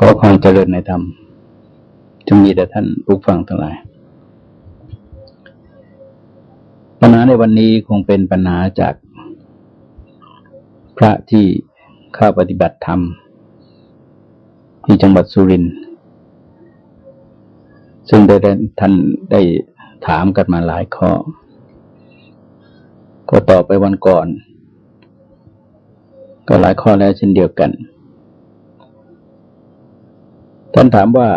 ขอความเจริญในธรรมจงมีแต่ท่านผู้ฟังทั้งหลาย ปัญหาในวันนี้คงเป็นปัญหาจากพระที่เข้าปฏิบัติธรรม ที่จังหวัดสุรินทร์ซึ่งได้ท่านได้ถามกันมาหลายข้อ ก็ตอบไปวันก่อน ก็หลายข้อแล้วเช่นเดียวกัน ท่านถามว่า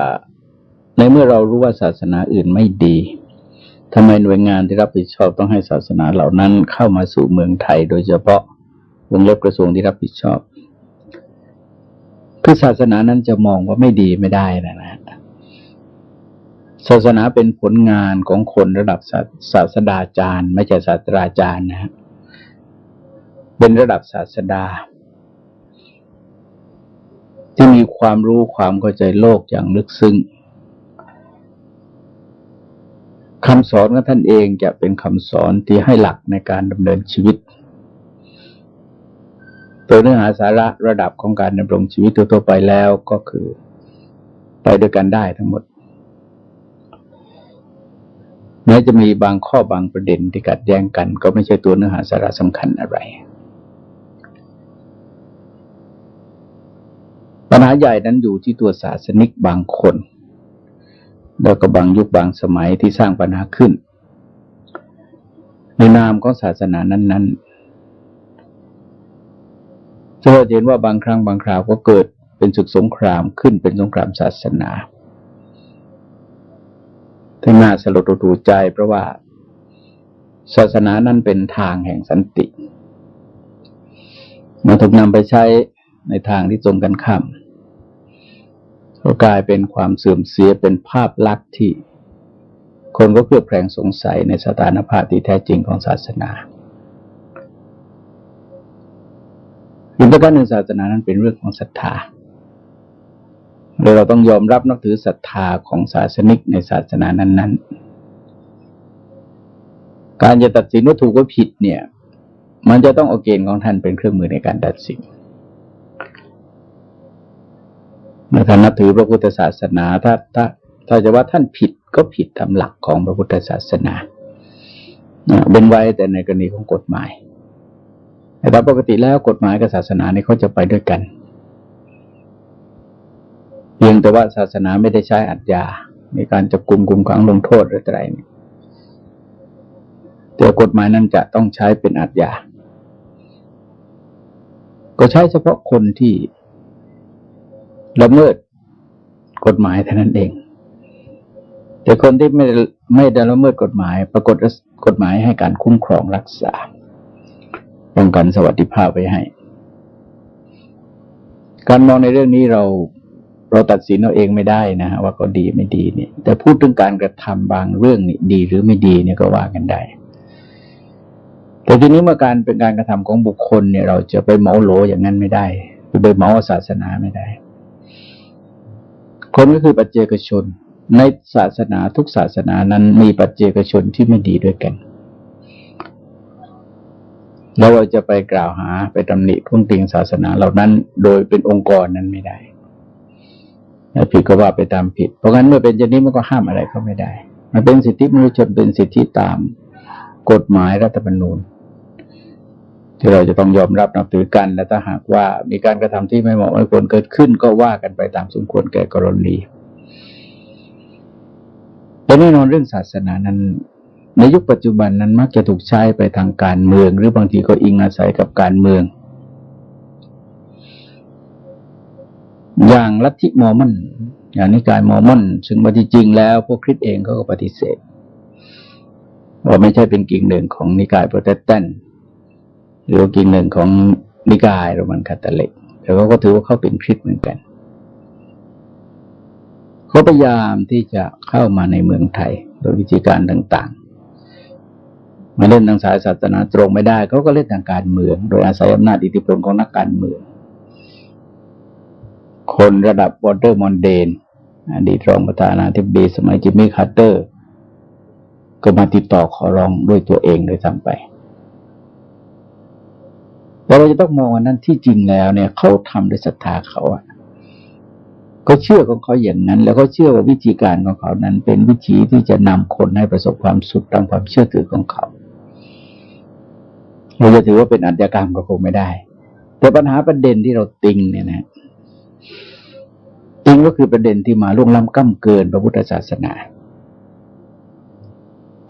ในเมื่อเรารู้ว่าศาสนาอื่นไม่ดีทำไมหน่วยงานที่รับผิดชอบต้องให้ศาสนาเหล่านั้นเข้ามาสู่เมืองไทย โดยเฉพาะวงเล็บกระทรวงที่รับผิดชอบคือศาสนานั้นจะมองว่าไม่ดีไม่ได้นะนะศาสนาเป็นผลงานของคนระดับศาสดาจารย์ ไม่ใช่ศาสตราจารย์นะเป็นระดับศาสดา ที่มีความรู้ความเข้าใจโลกอย่างลึกซึ้งคำสอนของท่านเองจะเป็นคำสอนที่ให้หลักในการดำเนินชีวิต ตัวเนื้อหาสาระระดับของการดำรงชีวิตทั่วไปแล้วก็คือไปด้วยกันได้ทั้งหมดแม้จะมีบางข้อบางประเด็นที่กัดแย้งกัน ก็ไม่ใช่ตัวเนื้อหาสาระสำคัญอะไร ปั ญหาใหญ่นั้นอยู่ที่ตัวศาสนิกบางคน แล้วก็บางยุคบางสมัยที่สร้างปัญหาขึ้น ในนามของศาสนานั้นๆจะเห็นว่าบางครั้งบางคราวก็เกิดเป็นศึกสงครามขึ้นเป็นสงครามศาสนาทั้งน่าสลดตูใจเพราะว่า ศาสนานั้นเป็นทางแห่งสันติมาถูกนำไปใช้ในทางที่ตรงกันข้าม ก็กลายเป็นความเสื่อมเสียเป็นภาพลักษณ์ที่ คนก็เคลือบแคลงสงสัยในสถานภาพที่แท้จริงของศาสนาอีกประการหนึ่งศาสนานั้นเป็นเรื่องของศรัทธาเราต้องยอมรับนับถือศรัทธาของศาสนิกในศาสนานั้น ๆ การจะตัดสินว่าถูกว่าผิดเนี่ย มันจะต้องเอาเกณฑ์ของท่านเป็นเครื่องมือในการตัดสิน เมื่อท่านนับถือพระพุทธศาสนา ถ้าถ้าถ้าจะว่าท่านผิดก็ผิดตามหลักของพระพุทธศาสนาเป็นไว้แต่ในกรณีของกฎหมายแต่ตามปกติแล้วกฎหมายกับศาสนาเนี่ยเขาจะไปด้วยกัน เพียงแต่ว่าศาสนาไม่ได้ใช้อัจยาในการจับกลุ่มกลุ่มขังลงโทษหรืออะไรนี่แต่กฎหมายนั้นจะต้องใช้เป็นอัจยาก็ใช้เฉพาะคนที่ ละเมิดกฎหมายเท่านั้นเอง แต่คนที่ไม่ไม่ได้ละเมิดกฎหมาย ปรากฏกฎหมายให้การคุ้มครองรักษาป้องกันสวัสดิภาพไว้ให้ การมองในเรื่องนี้เราเราตัดสินเอาเองไม่ได้นะฮะว่าก็ดีไม่ดีเนี่ย แต่พูดถึงการกระทำบางเรื่องนี่ดีหรือไม่ดีเนี่ยก็ว่ากันได้ แต่ทีนี้เมื่อการเป็นการกระทำของบุคคลเนี่ย เราจะไปเมาโหลอย่างนั้นไม่ได้ไปเมาศาสนาไม่ได้ คนก็คือปัจเจกชน ในศาสนาทุกศาสนานั้นมีปัจเจกชนที่ไม่ดีด้วยกัน แล้วเราจะไปกล่าวหาไปตำหนิทุ่งติงศาสนาเหล่านั้น โดยเป็นองค์กรนั้นไม่ได้ถ้าผิดก็ว่าไปตามผิด เพราะงั้นเมื่อเป็นอย่างนี้มันก็ห้ามอะไรเขาไม่ได้ มันเป็นสิทธิมนุษยชนเป็นสิทธิตาม กฎหมายรัฐธรรมนูญ ที่เราจะต้องยอมรับนับถือกัน และถ้าหากว่ามีการกระทำที่ไม่เหมาะไม่ควรเกิดขึ้น ก็ว่ากันไปตามสมควรแก่กรณีแต่แน่นอนเรื่องศาสนานั้น ในยุคปัจจุบันนั้นมักจะถูกใช้ไปทางการเมือง หรือบางทีก็อิงอาศัยกับการเมือง อย่างลัทธิมอมันอย่างนิกายมอมันซึ่งมาที่จริงแล้วพวกคริสเองก็ปฏิเสธว่าไม่ใช่เป็นกิ่งหนึ่งของนิกายโปรเตสแตนต์ หรือกิ่งหนึ่งของนิกายโรมันคาทอลิกแต่เขาก็ถือว่าเขาเป็นคริสต์เหมือนกันเขาพยายามที่จะเข้ามาในเมืองไทยโดยวิธีการต่างๆ มาเล่นทางสายศาสนาตรงไม่ได้เขาก็เล่นทางการเมือง โดยอาศัยอำนาจอิทธิพลของนักการเมือง คนระดับวอเตอร์มอนเดนอดีตรองประธานาธิบดีสมัยจิมมี่คาร์เตอร์ ก็มาติดต่อขอร้องด้วยตัวเองโดยซ้ำไป แต่เราจะต้องมองว่านั้นที่จริงแล้วเนี่ยเขาทำด้วยศรัทธาเขาอะก็เชื่อของเขาอย่างนั้น แล้วก็เชื่อว่าวิธีการของเขานั้น เป็นวิธีที่จะนำคนให้ประสบความสุขตามความเชื่อถือของเขาเราจะถือว่าเป็นอัจฉริกรรมก็คงไม่ได้ แต่ปัญหาประเด็นที่เราติงเนี่ยนะติงก็คือประเด็นที่มาล่วงล้ำก้ำเกินพระพุทธศาสนา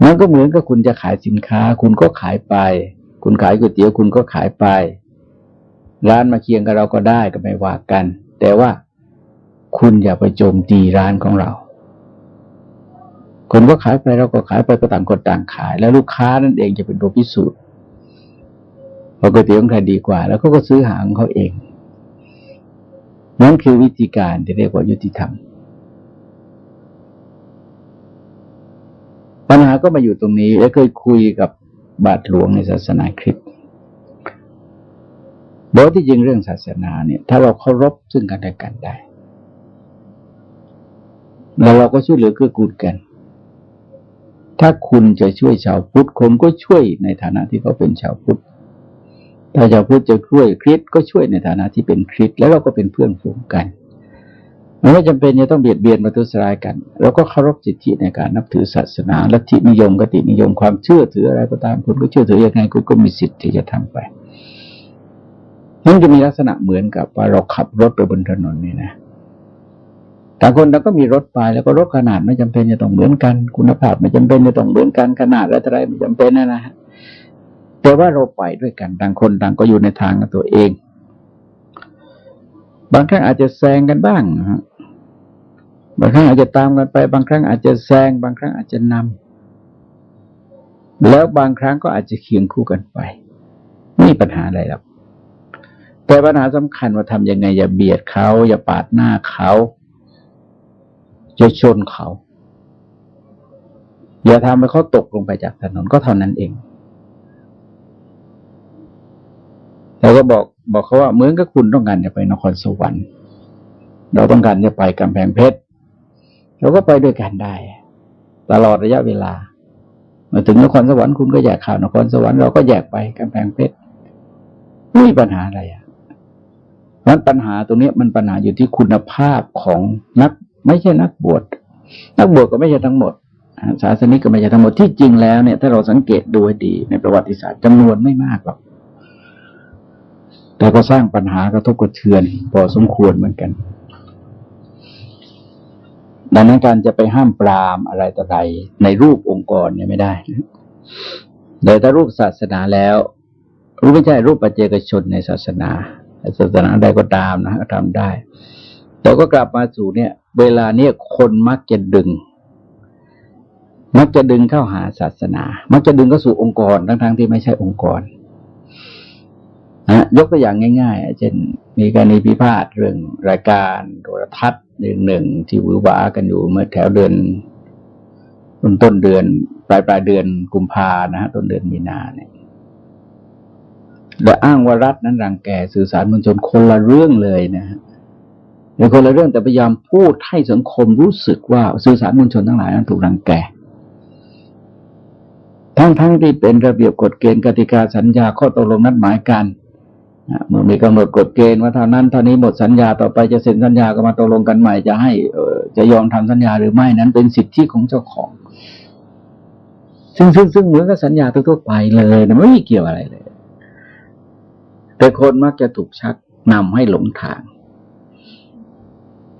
มันก็เหมือนกับคุณจะขายสินค้า คุณก็ขายไป คุณขายก๋วยเตี๋ยวคุณก็ขายไป ร้านมาเคียงกับเราก็ได้ก็ไม่ว่ากัน แต่ว่าคุณอย่าไปโจมตีร้านของเรา คนก็ขายไปเราก็ขายไปก็ต่างคนต่างขาย แล้วลูกค้านั่นเองจะเป็นตัวพิสูจน์ว่าก๋วยเตี๋ยวของใครดีกว่า แล้วเขาก็ซื้อหางเขาเองนั่นคือวิธีการที่เรียกว่ายุติธรรม ปัญหาก็มาอยู่ตรงนี้และเคยคุยกับ บาทหลวงในศาสนาคริสต์บอกที่จริงเรื่องศาสนาเนี่ย ถ้าเราเคารพซึ่งกันและกันได้ แล้วเราก็ช่วยเหลือเกื้อกูลกัน ถ้าคุณจะช่วยชาวพุทธคนก็ช่วยในฐานะที่เขาเป็นชาวพุทธถ้าชาวพุทธจะช่วยคริสก็ช่วยในฐานะที่เป็นคริสแล้วเราก็เป็นเพื่อนฝูงกัน มันไม่จำเป็นจะต้องเบียดเบียนมาตุสรายกันเราก็เคารพสิทธิในการนับถือศาสนาลัทธินิยมกตินิยมความเชื่อถืออะไรก็ตามคุณก็เชื่อถือยังไงคุณก็มีสิทธิ์ที่จะทำไปนั่นจะมีลักษณะเหมือนกับว่าเราขับรถไปบนถนนนี่นะต่างคนเราก็มีรถไปแล้วก็รถขนาดไม่จำเป็นจะต้องเหมือนกัน คุณภาพไม่จำเป็นจะต้องเหมือนกันขนาดอะไรไม่จำเป็นนะนะแต่ว่าเราไปด้วยกันต่างคนต่างก็อยู่ในทางของตัวเอง บางครั้งอาจจะแซงกันบ้างนะ บางครั้งอาจจะตามกันไป บางครั้งอาจจะแซง บางครั้งอาจจะนำแล้วบางครั้งก็อาจจะเคียงคู่กันไป ไม่มีปัญหาอะไรหรอกแต่ปัญหาสำคัญว่าทำยังไง อย่าเบียดเขา อย่าปาดหน้าเขาจะชนเขา อย่าทำให้เขาตกลงไปจากถนนก็เท่านั้นเองเราก็บอกบอกเขาว่าเหมือนกับคุณต้องการจะไปนครสวรรค์ เราต้องการจะไปกำแพงเพชร เราก็ไปด้วยกันได้ ตลอดระยะเวลามาถึงนครสวรรค์คุณก็แยกข่าวนครสวรรค์เราก็แยกไปกำแพงเพชรไม่มีปัญหาอะไรอะนั้นปัญหาตรงนี้มันปัญหาอยู่ที่คุณภาพของนัก ไม่ใช่นักบวชนักบวชก็ไม่ใช่ทั้งหมดศาสนิกก็ไม่ใช่ทั้งหมดที่จริงแล้วเนี่ย ถ้าเราสังเกตดูให้ดีในประวัติศาสตร์จำนวนไม่มากหรอกแต่ก็สร้างปัญหากระทบกระเทือนพอสมควรเหมือนกัน ดังนั้นการจะไปห้ามปรามอะไรต่ออะไรในรูปองค์กรเนี่ยไม่ได้แต่ถ้ารูปศาสนาแล้วรูปไม่ใช่รูปปัจเจกชนในศาสนาศาสนาใดก็ตามนะทำได้เราก็กลับมาสู่เนี่ย เวลาเนี้ยคนมักจะดึง มักจะดึงเข้าหาศาสนา มักจะดึงเข้าสู่องค์กรทั้งๆทที่ไม่ใช่องค์กร นะยกตัวอย่างง่าย ๆ เช่น มีการนิพิพาทเรื่องรายการโทรทัศน์เรื่องหนึ่งที่วือหวากันอยู่เมื่อแถวเดือนต้นต้นเดือนปลายปลายเดือนกุมภานะฮะต้นเดือนมีนาเนี่ยและอ้างว่ารัฐนั้นรังแกสื่อสารมวลชนคนละเรื่องเลยนะฮะในคนละเรื่องแต่พยายามพูดให้สังคมรู้สึกว่าสื่อสารมวลชนทั้งหลายนั้นถูกรังแกทั้งๆทที่เป็นระเบียบกฎเกณฑ์กติกาสัญญาข้อตกลงนัดหมายกัน เมื่อมีกำหนดกฎเกณฑ์ว่าเท่านั้นเท่านี้หมดสัญญาต่อไปจะเซ็นสัญญาก็มาตกลงกันใหม่จะให้จะยอมทำสัญญาหรือไม่นั้นเป็นสิทธิของเจ้าของ ซึ่งซึ่งซึ่งเหมือนกับสัญญาทั่วไปเลยนะไม่เกี่ยวอะไรเลย แต่คนมักจะถูกชักนำให้หลงทาง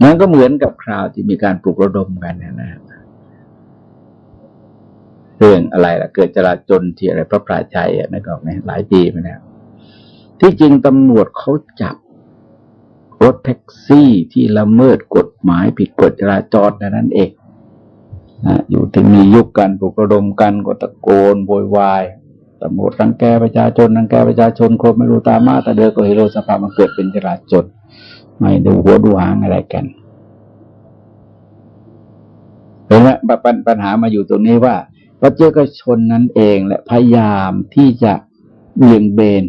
มันก็เหมือนกับคราวที่มีการปลุกระดมกันนะนะเรื่องอะไรล่ะ เกิดจราจนที่อะไรพระปราชัยไม่ก็ไม่หลายปีมาแล้ว ที่จริงตำรวจเขาจับรถแท็กซี่ที่ละเมิดกฎหมายผิดกฎจราจรนั่นเองนะอยู่ถึงมียุคการปลุกระดมกันก็ตะโกนโวยวายตำรวจรังแกประชาชนรังแกประชาชนคนไม่รู้ตามาแต่เดือก็เฮโรสภามันเกิดเป็นจราจนไม่ดูหัวดูหางอะไรกันเห็นไหมปัญหามาอยู่ตรงนี้ว่าพระเจ้าก็ชนนั้นเองและพยายามที่จะเบี่ยงเบน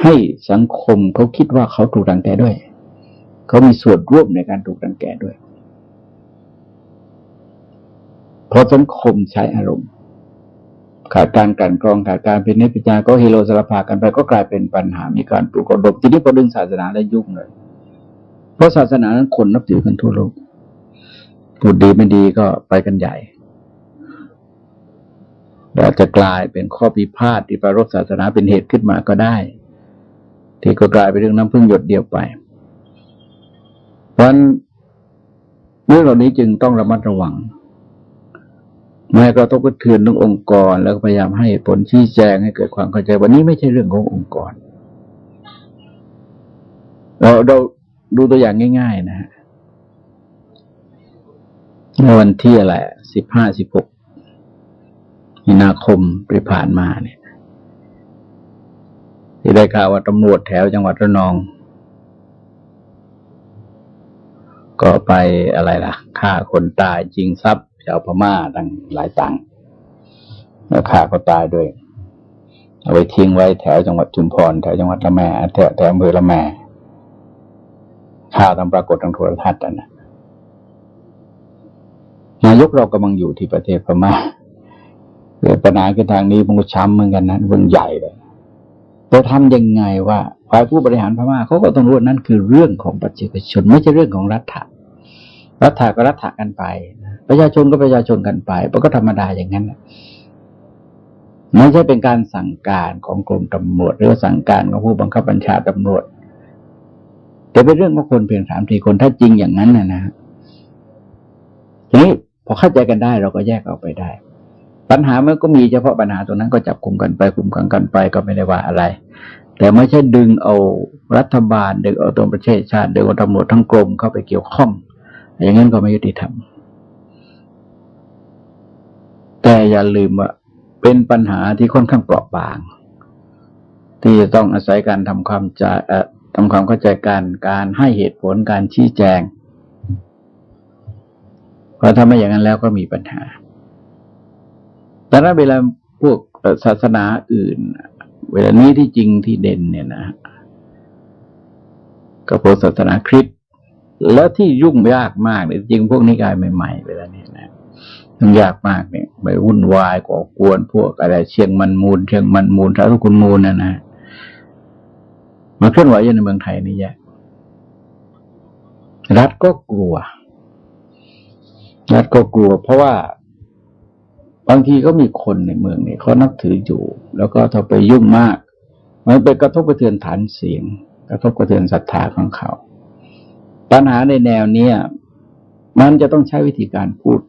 ให้สังคมเขาคิดว่าเขาถูกรังแกด้วย เขามีส่วนร่วมในการถูกรังแกด้วย เพราะสังคมใช้อารมณ์ ขาดการกันกรองขาดการเป็นนิพพานก็ฮิโรสารพากันไปก็กลายเป็นปัญหามีการปลุกระดมทีนี้พอดึงศาสนาแล้ยุ่งเลย เพราะศาสนานั้นคนนับถือกันทั่วโลกพูดดีไม่ดีก็ไปกันใหญ่อาจจะกลายเป็นข้อพิพาทที่ประรบศาสนาเป็นเหตุขึ้นมาก็ได้ ที่ก็กลายเป็นเรื่องน้ำพึ่งหยดเดียวไป เพราะฉะนั้นเรื่องเหล่านี้จึงต้องระมัดระวังไม่ให้กระทบกระเทือนเรื่ององค์กร แล้วพยายามให้ผลชี้แจงให้เกิดความเข้าใจ วันนี้ไม่ใช่เรื่องขององค์กร เราเราดูตัวอย่างง่าย ๆ นะฮะเมื่อวันที่อะไรสิบห้าสิบหกมีนาคมที่ผ่านมาเนี่ย ที่ได้ข่าวว่าตำรวจแถวจังหวัดระนอง ก็ไปอะไรล่ะฆ่าคนตายจริงทรัพย์ชาวพม่าตั้งหลายตังค์แล้วฆ่าเขาตายด้วย เอาไปทิ้งไว้แถวจังหวัดชุมพรแถวจังหวัดละแมแถวแถวอำเภอละแมข่าวทำปรากฏทางโทรทัศน์นะนายกเรากำลังอยู่ที่ประเทศพม่าเกิดปัญหาขึ้นทางนี้มันก็ช้ำเหมือนกันนะมันใหญ่เลย แต่ทำยังไงว่าฝ่ายผู้บริหารพม่าเขาก็ต้องรู้นั่นคือเรื่องของประชาชนไม่ใช่เรื่องของรัฐะรัฐะก็รัฐะกันไป ประชาชนก็ประชาชนกันไปมันก็ธรรมดาอย่างนั้นไม่ใช่เป็นการสั่งการของกรมตำรวจหรือว่าสั่งการของผู้บังคับบัญชาตำรวจ แต่เป็นเรื่องของคนเพียงสามสี่คนถ้าจริงอย่างนั้นนะนะทีนี้พอเข้าใจกันได้เราก็แยกออกไปได้ ปัญหามันก็มีเฉพาะปัญหาตรงนั้นก็จับกลุ่มกันไปกลุ่มกันกันไปก็ไม่ได้ว่าอะไร แต่ไม่ใช่ดึงเอารัฐบาลดึงเอาตัวประเทศชาติดึงเอาตำรวจทั้งกรมเข้าไปเกี่ยวข้อง อย่างนั้นก็ไม่ยุติธรรมแต่อย่าลืมว่าเป็นปัญหาที่ค่อนข้างเปราะบาง ที่จะต้องอาศัยการทำความจะทำความเข้าใจกันการให้เหตุผลการชี้แจง เพราะถ้าไม่อย่างนั้นแล้วก็มีปัญหา แต่ถ้าเวลาพวกศาสนาอื่น เวลานี้ที่จริงที่เด่นเนี่ยนะก็พวกศาสนาคริสต์แล้วที่ยุ่งยากมากเนี่ยจริงพวกนิกายใหม่ๆเวลานี้นะยุ่งยากมากเนี่ยไปวุ่นวายก่อกวน พวกอะไรเชียงมันมูลเชียงมันมูลท้าทุกุลมูลนะนะมาเคลื่อนไหวอยู่ในเมืองไทยนี่แยะรัฐก็กลัวรัฐก็กลัว เพราะว่า บางทีก็มีคนในเมืองเนี่ยเขานับถืออยู่ แล้วก็ถ้าไปยุ่งมาก มันไปกระทบกระเทือนฐานเสียง กระทบกระเทือนศรัทธาของเขา ปัญหาในแนวเนี้ยมันจะต้องใช้วิธีการพูด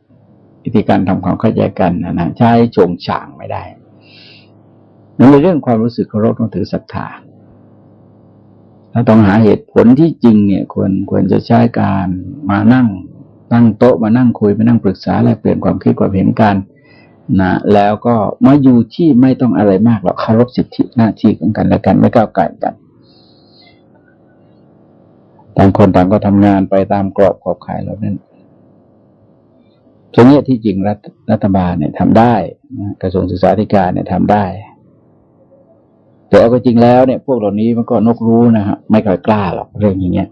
วิธีการทำความเข้าใจกันนะนะใช้โฉงฉางไม่ได้นั่นเป็นเรื่องความรู้สึกเคารพต้องถือศรัทธาถ้าต้องหาเหตุผลที่จริงเนี่ยควรควรจะใช้การมานั่งตั้งโต๊ะมานั่งคุยมานั่งปรึกษาแลกเปลี่ยนความคิดความเห็นกัน นะแล้วก็มาอยู่ที่ไม่ต้องอะไรมากหรอกเคารพสิทธิหน้าที่ของกันและกันไม่ก้าวไก่กันต่างคนต่างก็ทำงานไปตามกรอบขอบข่ายเหล่านั้นตรงนี้ที่จริงรัฐรัฐบาลเนี่ยทำได้นะกระทรวงศึกษาธิการเนี่ยทำได้ แต่เอาก็จริงแล้วเนี่ย พวกเหล่านี้มันก็นกรู้นะฮะไม่ค่อยกล้าหรอกเรื่องอย่างเงี้ย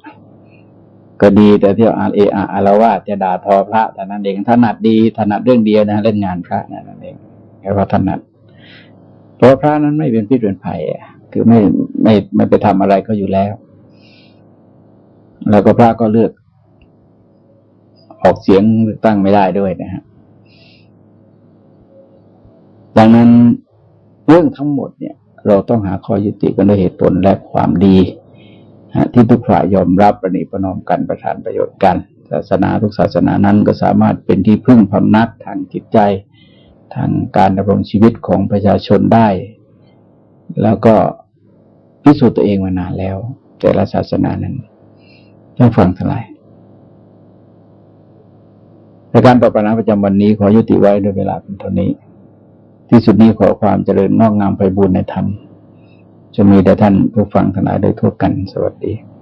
ก็ดีแต่เที่ยวอาเออาอารวาสจะด่าทอพระแต่นั้นเองถนัดดีถนัดเรื่องเดียวนะเล่นงานพระนั่นเองแค่ว่าถนัดเพราะพระนั้นไม่เป็นพิษเป็นภัยคือไม่ไม่ไม่ไปทำอะไรก็อยู่แล้ว แล้วก็พระก็เลือก ออกเสียงตั้งไม่ได้ด้วยนะฮะดังนั้นเรื่องทั้งหมดเนี่ย เราต้องหาข้อยุติกันด้วยเหตุผลและความดี ที่ทุกฝ่ายยอมรับประนีประนอมกันประทานประโยชน์กัน ศาสนาทุกศาสนานั้นก็สามารถเป็นที่พึ่งพำนักทางจิตใจ ทางการดำรงชีวิตของประชาชนได้ แล้วก็พิสูจน์ตัวเองมานานแล้ว แต่ละศาสนานั้นต้องฟังทั้งหลายในการตอบปัญหาประจำวันนี้ขอยุติไว้ด้วยเวลาเป็นเท่านี้ ที่สุดนี้ขอความเจริญงอกงามไปบูรณนธรรม จะมีแด่ท่านผู้ฟังทั้งหลายโดยทั่วกันสวัสดี